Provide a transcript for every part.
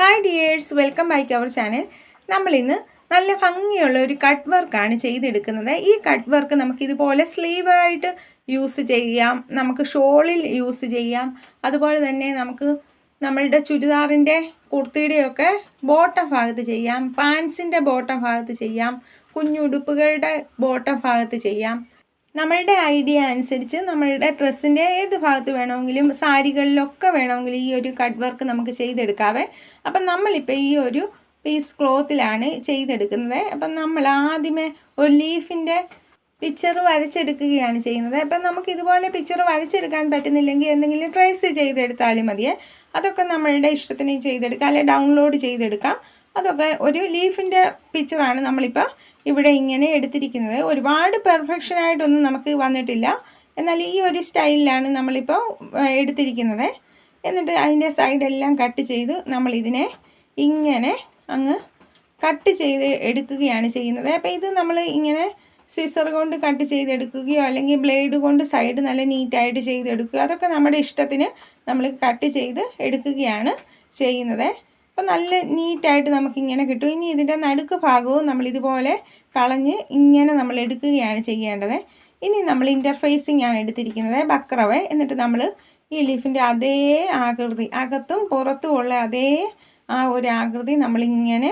Hi dears welcome back our channel നമ്മളിന്ന് നല്ല ഭംഗിയുള്ള ഒരു കട്ട് വർക്കാണ് ചെയ്തെടുക്കുന്നത്. ഈ കട്ട് വർക്ക് നമുക്ക് ഇതുപോലെ സ്ലീവായിട്ട് യൂസ് ചെയ്യാം. നമുക്ക് ഷോളിൽ യൂസ് ചെയ്യാം. അതുപോലെ തന്നെ നമുക്ക് നമ്മളുടെ ചുരിദാറിന്റെ കുർത്തിയുടെയൊക്കെ ബോട്ടം ഭാഗത്ത് ചെയ്യാം. പാൻസിന്റെ ബോട്ടം ഭാഗത്ത് ചെയ്യാം. കുഞ്ഞുടുപ്പുകളുടെ ബോട്ടം ഭാഗത്ത് ചെയ്യാം. നമ്മളുടെ ഐഡിയ അനുസരിച്ച് നമ്മളുടെ ഡ്രസ്സിന്റെ ഏത് ഭാഗത്ത് വേണമെങ്കിലും സാരികളിലൊക്കെ വേണമെങ്കിലും ഈ ഒരു കട്ട് വർക്ക് നമുക്ക് ചെയ്തെടുക്കാവേ. അപ്പം നമ്മളിപ്പോൾ ഈ ഒരു പീസ് ക്ലോത്തിലാണ് ചെയ്തെടുക്കുന്നത്. അപ്പം നമ്മൾ ആദ്യമേ ഒരു ലീഫിന്റെ പിക്ചർ വരച്ചെടുക്കുകയാണ് ചെയ്യുന്നത്. അപ്പം നമുക്ക് ഇതുപോലെ പിക്ചർ വരച്ചെടുക്കാൻ പറ്റുന്നില്ലെങ്കിൽ എന്തെങ്കിലും ട്രേസ് ചെയ്തെടുത്താലും മതിയേ. അതൊക്കെ നമ്മളുടെ ഇഷ്ടത്തിന് ചെയ്തെടുക്കാം അല്ലെങ്കിൽ ഡൗൺലോഡ് ചെയ്തെടുക്കാം. അതൊക്കെ ഒരു ലീഫിന്റെ പിക്ചറാണ് നമ്മളിപ്പോൾ ഇവിടെ ഇങ്ങനെ എടുത്തിരിക്കുന്നത്. ഒരുപാട് പെർഫെക്ഷനായിട്ടൊന്നും നമുക്ക് വന്നിട്ടില്ല. എന്നാൽ ഈ ഒരു സ്റ്റൈലിലാണ് നമ്മളിപ്പോൾ എടുത്തിരിക്കുന്നത്. എന്നിട്ട് അതിന്റെ സൈഡെല്ലാം കട്ട് ചെയ്ത് നമ്മളിതിനെ ഇങ്ങനെ അങ്ങ് കട്ട് ചെയ്ത് എടുക്കുകയാണ് ചെയ്യുന്നത്. അപ്പോൾ ഇത് നമ്മൾ ഇങ്ങനെ സിസർ കൊണ്ട് കട്ട് ചെയ്തെടുക്കുകയോ അല്ലെങ്കിൽ ബ്ലേഡ് കൊണ്ട് സൈഡ് നല്ല നീറ്റായിട്ട് ചെയ്തെടുക്കുകയോ അതൊക്കെ നമ്മുടെ ഇഷ്ടത്തിന് നമ്മൾ കട്ട് ചെയ്ത് എടുക്കുകയാണ് ചെയ്യുന്നത്. അപ്പോൾ നല്ല നീറ്റായിട്ട് നമുക്കിങ്ങനെ കിട്ടും. ഇനി ഇതിന്റെ നടുക്ക് ഭാഗവും നമ്മൾ ഇതുപോലെ കളഞ്ഞ് ഇങ്ങനെ നമ്മൾ എടുക്കുകയാണ് ചെയ്യേണ്ടത്. ഇനി നമ്മൾ ഇന്റർഫേസിങ് ആണ് എടുത്തിരിക്കുന്നത് ബക്രവ. എന്നിട്ട് നമ്മൾ ഈ ലീഫിന്റെ അതേ ആകൃതി അകത്തും പുറത്തും ഉള്ള അതേ ആ ഒരു ആകൃതി നമ്മളിങ്ങനെ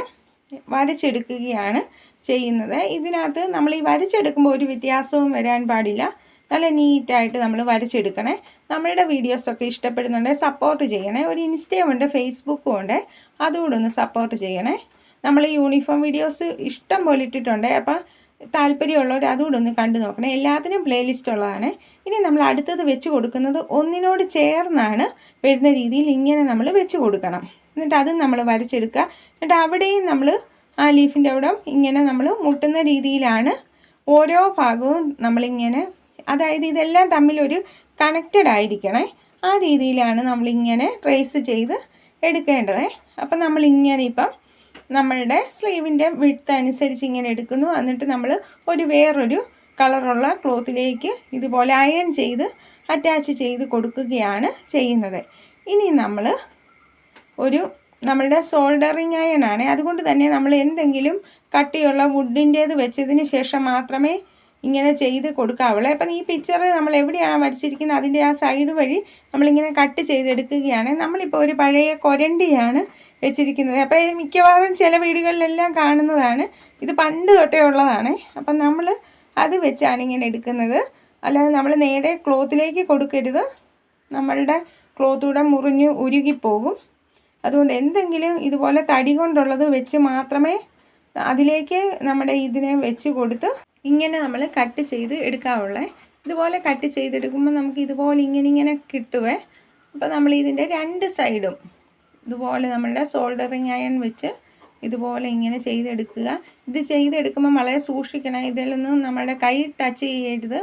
വരച്ചെടുക്കുകയാണ് ചെയ്യുന്നത്. ഇതിനകത്ത് നമ്മൾ ഈ വരച്ചെടുക്കുമ്പോൾ ഒരു വ്യത്യാസവും വരാൻ പാടില്ല. നല്ല നീറ്റായിട്ട് നമ്മൾ വരച്ചെടുക്കണേ. നമ്മളുടെ വീഡിയോസൊക്കെ ഇഷ്ടപ്പെടുന്നുണ്ടെങ്കിൽ സപ്പോർട്ട് ചെയ്യണേ. ഒരു ഇൻസ്റ്റയും ഉണ്ട് ഫേസ്ബുക്കും ഉണ്ട്. അതുകൂടെ ഒന്ന് സപ്പോർട്ട് ചെയ്യണേ. നമ്മൾ ഈ യൂണിഫോം വീഡിയോസ് ഇഷ്ടം പോലെ ഇട്ടിട്ടുണ്ട്. അപ്പം താല്പര്യമുള്ളവർ അതുകൂടെ ഒന്ന് കണ്ടു നോക്കണേ. എല്ലാത്തിനും പ്ലേലിസ്റ്റ് ഉള്ളതാണ്. ഇനി നമ്മൾ അടുത്തത് വെച്ച് കൊടുക്കുന്നത് ഒന്നിനോട് ചേർന്നാണ് വരുന്ന രീതിയിൽ ഇങ്ങനെ നമ്മൾ വെച്ച് കൊടുക്കണം. എന്നിട്ട് അതും നമ്മൾ വരച്ചെടുക്കുക. എന്നിട്ട് അവിടെയും നമ്മൾ ആ ലീഫിന്റെ അവിടെ ഇങ്ങനെ നമ്മൾ മുട്ടുന്ന രീതിയിലാണ് ഓരോ ഭാഗവും നമ്മളിങ്ങനെ അതായത് ഇതെല്ലാം തമ്മിലൊരു കണക്റ്റഡ് ആയിരിക്കണേ. ആ രീതിയിലാണ് നമ്മളിങ്ങനെ ട്രേസ് ചെയ്ത് എടുക്കേണ്ടത്. അപ്പം നമ്മൾ ഇങ്ങനെ ഇപ്പം നമ്മളുടെ സ്ലീവിന്റെ വിഡ്ത്ത് അനുസരിച്ച് ഇങ്ങനെ എടുക്കുന്നു. എന്നിട്ട് നമ്മൾ ഒരു വേറൊരു കളറുള്ള ക്ലോത്തിലേക്ക് ഇതുപോലെ അയൺ ചെയ്ത് അറ്റാച്ച് ചെയ്ത് കൊടുക്കുകയാണ് ചെയ്യുന്നത്. ഇനി നമ്മൾ ഒരു നമ്മളുടെ സോൾഡറിങ് അയൺ ആണ്. അതുകൊണ്ട് തന്നെ നമ്മൾ എന്തെങ്കിലും കട്ടിയുള്ള വുഡിന്റേത് വെച്ചതിന് ശേഷം മാത്രമേ ഇങ്ങനെ ചെയ്ത് അവളെ അപ്പം ഈ പിക്ചർ നമ്മൾ എവിടെയാണ് വരച്ചിരിക്കുന്നത്? അതിന്റെ ആ സൈഡ് വഴി നമ്മളിങ്ങനെ കട്ട് ചെയ്തെടുക്കുകയാണ്. നമ്മളിപ്പോൾ ഒരു പഴയ കൊരണ്ടിയാണ് വെച്ചിരിക്കുന്നത്. അപ്പോൾ മിക്കവാറും ചില വീടുകളിലെല്ലാം കാണുന്നതാണ്. ഇത് പണ്ട് തൊട്ടേ ഉള്ളതാണ്. അപ്പം നമ്മൾ അത് വെച്ചാണ് ഇങ്ങനെ എടുക്കുന്നത്. അല്ലാതെ നമ്മൾ നേരെ ക്ലോത്തിലേക്ക് കൊടുക്കരുത്. നമ്മളുടെ ക്ലോത്തൂടെ മുറിഞ്ഞ് ഉരുകിപ്പോകും. അതുകൊണ്ട് എന്തെങ്കിലും ഇതുപോലെ തടി കൊണ്ടുള്ളത് വെച്ച് മാത്രമേ അതിലേക്ക് നമ്മുടെ ഇതിനെ വെച്ച് കൊടുത്ത് ഇങ്ങനെ നമ്മൾ കട്ട് ചെയ്ത് എടുക്കാവുള്ളേ. ഇതുപോലെ കട്ട് ചെയ്തെടുക്കുമ്പോൾ നമുക്ക് ഇതുപോലെ ഇങ്ങനെ ഇങ്ങനെ കിട്ടുവേ. അപ്പോൾ നമ്മൾ ഇതിന്റെ രണ്ട് സൈഡും ഇതുപോലെ നമ്മളുടെ സോൾഡറിങ് അയൺ വെച്ച് ഇതുപോലെ ഇങ്ങനെ ചെയ്തെടുക്കുക. ഇത് ചെയ്തെടുക്കുമ്പോൾ വളരെ സൂക്ഷിക്കണം. ഇതിലൊന്നും നമ്മുടെ കൈ ടച്ച് ചെയ്യരുത്.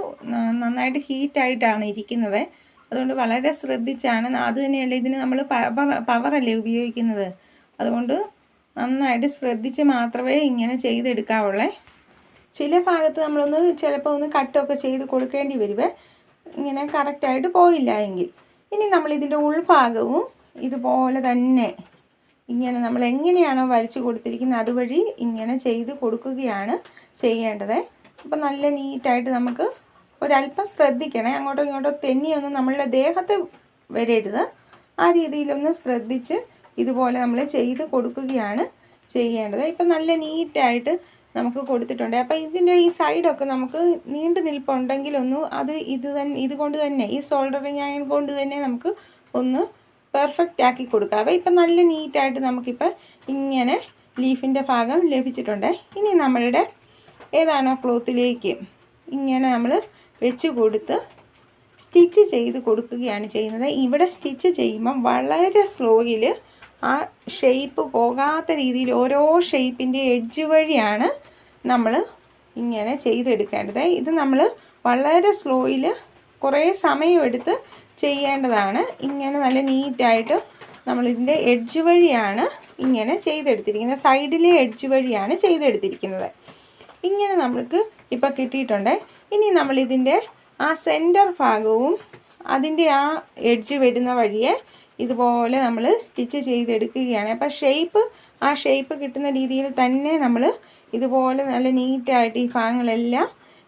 നന്നായിട്ട് ഹീറ്റായിട്ടാണ് ഇരിക്കുന്നത്. അതുകൊണ്ട് വളരെ ശ്രദ്ധിച്ചാണ്. അത് തന്നെയല്ല ഇതിന് നമ്മൾ പവറല്ലേ ഉപയോഗിക്കുന്നത്. അതുകൊണ്ട് നന്നായിട്ട് ശ്രദ്ധിച്ച് മാത്രമേ ഇങ്ങനെ ചെയ്തെടുക്കാവുള്ളേ. ചില ഭാഗത്ത് നമ്മളൊന്ന് ചിലപ്പോൾ ഒന്ന് കട്ടൊക്കെ ചെയ്ത് കൊടുക്കേണ്ടി വരുവേ. ഇങ്ങനെ കറക്റ്റായിട്ട് പോയില്ല എങ്കിൽ. ഇനി നമ്മൾ ഇതിന്റെ ഉൾഭാഗവും ഇതുപോലെ തന്നെ ഇങ്ങനെ നമ്മൾ എങ്ങനെയാണോ വരച്ച് കൊടുത്തിരിക്കുന്നത് അതുവഴി ഇങ്ങനെ ചെയ്ത് കൊടുക്കുകയാണ് ചെയ്യേണ്ടത്. അപ്പം നല്ല നീറ്റായിട്ട് നമുക്ക് ഒരല്പം ശ്രദ്ധിക്കണേ. അങ്ങോട്ടോ ഇങ്ങോട്ടോ തെന്നിയൊന്നും നമ്മളുടെ ദേഹത്ത് വരരുത്. ആ രീതിയിലൊന്ന് ശ്രദ്ധിച്ച് ഇതുപോലെ നമ്മൾ ചെയ്ത് കൊടുക്കുകയാണ് ചെയ്യേണ്ടത്. ഇപ്പം നല്ല നീറ്റായിട്ട് നമുക്ക് കൊടുത്തിട്ടുണ്ട്. അപ്പോൾ ഇതിന്റെ ഈ സൈഡൊക്കെ നമുക്ക് നീണ്ടു നിൽപ്പുണ്ടെങ്കിലൊന്ന് അത് ഇത് തന്നെ ഇതുകൊണ്ട് തന്നെ ഈ സോൾഡറിങ് അയൺ കൊണ്ട് തന്നെ നമുക്ക് ഒന്ന് പെർഫെക്റ്റ് ആക്കി കൊടുക്കാം. അപ്പം ഇപ്പം നല്ല നീറ്റായിട്ട് നമുക്കിപ്പോൾ ഇങ്ങനെ ലീഫിന്റെ ഭാഗം ലഭിച്ചിട്ടുണ്ട്. ഇനി നമ്മളുടെ ഏതാണോ ക്ലോത്തിലേക്ക് ഇങ്ങനെ നമ്മൾ വെച്ച് കൊടുത്ത് സ്റ്റിച്ച് ചെയ്ത് കൊടുക്കുകയാണ് ചെയ്യുന്നത്. ഇവിടെ സ്റ്റിച്ച് ചെയ്യുമ്പം വളരെ സ്ലോയിൽ ആ ഷെയ്പ്പ് പോകാത്ത രീതിയിൽ ഓരോ ഷെയ്പ്പിന്റെ എഡ്ജ് വഴിയാണ് നമ്മൾ ഇങ്ങനെ ചെയ്തെടുക്കേണ്ടത്. ഇത് നമ്മൾ വളരെ സ്ലോയിൽ കുറേ സമയമെടുത്ത് ചെയ്യേണ്ടതാണ്. ഇങ്ങനെ നല്ല നീറ്റായിട്ട് നമ്മളിതിന്റെ എഡ്ജ് വഴിയാണ് ഇങ്ങനെ ചെയ്തെടുത്തിരിക്കുന്നത്. സൈഡിലെ എഡ്ജ് വഴിയാണ് ചെയ്തെടുത്തിരിക്കുന്നത്. ഇങ്ങനെ നമ്മൾക്ക് ഇപ്പോൾ കിട്ടിയിട്ടുണ്ട്. ഇനി നമ്മളിതിന്റെ ആ സെന്റർ ഭാഗവും അതിന്റെ ആ എഡ്ജ് വരുന്ന വഴിയെ ഇതുപോലെ നമ്മൾ സ്റ്റിച്ച് ചെയ്തെടുക്കുകയാണ്. അപ്പോൾ ഷേപ്പ് ആ ഷേപ്പ് കിട്ടുന്ന രീതിയിൽ തന്നെ നമ്മൾ ഇതുപോലെ നല്ല നീറ്റായിട്ട് ഈ ഭാഗങ്ങളെല്ലാം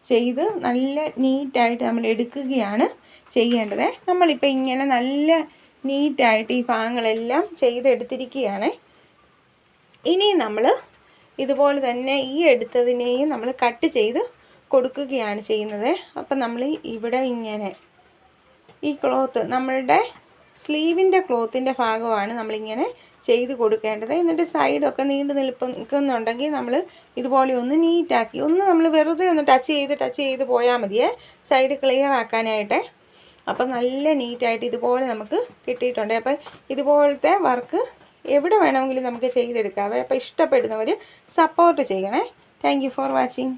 ചെയ്ത് നല്ല നീറ്റായിട്ട് നമ്മൾ എടുക്കുകയാണ് ചെയ്യേണ്ടത്. നമ്മളിപ്പോൾ ഇങ്ങനെ നല്ല നീറ്റായിട്ട് ഈ ഭാഗങ്ങളെല്ലാം ചെയ്തെടുത്തിരിക്കുകയാണ്. ഇനി നമ്മൾ ഇതുപോലെ തന്നെ ഈ എടുത്തതിനെയും നമ്മൾ കട്ട് ചെയ്ത് കൊടുക്കുകയാണ് ചെയ്യുന്നത്. അപ്പം നമ്മൾ ഇവിടെ ഇങ്ങനെ ഈ ക്ലോത്ത് നമ്മളുടെ സ്ലീവിന്റെ ക്ലോത്തിന്റെ ഭാഗമാണ് നമ്മളിങ്ങനെ ചെയ്ത് കൊടുക്കേണ്ടത്. എന്നിട്ട് സൈഡൊക്കെ നീണ്ടു നിൽക്കുന്നുണ്ടെങ്കിൽ നമ്മൾ ഇതുപോലെ ഒന്ന് നീറ്റാക്കി ഒന്ന് നമ്മൾ വെറുതെ ഒന്ന് ടച്ച് ചെയ്ത് ടച്ച് ചെയ്ത് പോയാൽ മതിയേ. സൈഡ് ക്ലിയർ ആക്കാനായിട്ട്. അപ്പം നല്ല നീറ്റായിട്ട് ഇതുപോലെ നമുക്ക് കിട്ടിയിട്ടുണ്ട്. അപ്പം ഇതുപോലത്തെ വർക്ക് എവിടെ വേണമെങ്കിലും നമുക്ക് ചെയ്തെടുക്കാവേ അപ്പോൾ ഇഷ്ടപ്പെടുന്നവർ സപ്പോർട്ട് ചെയ്യണേ. Thank for watching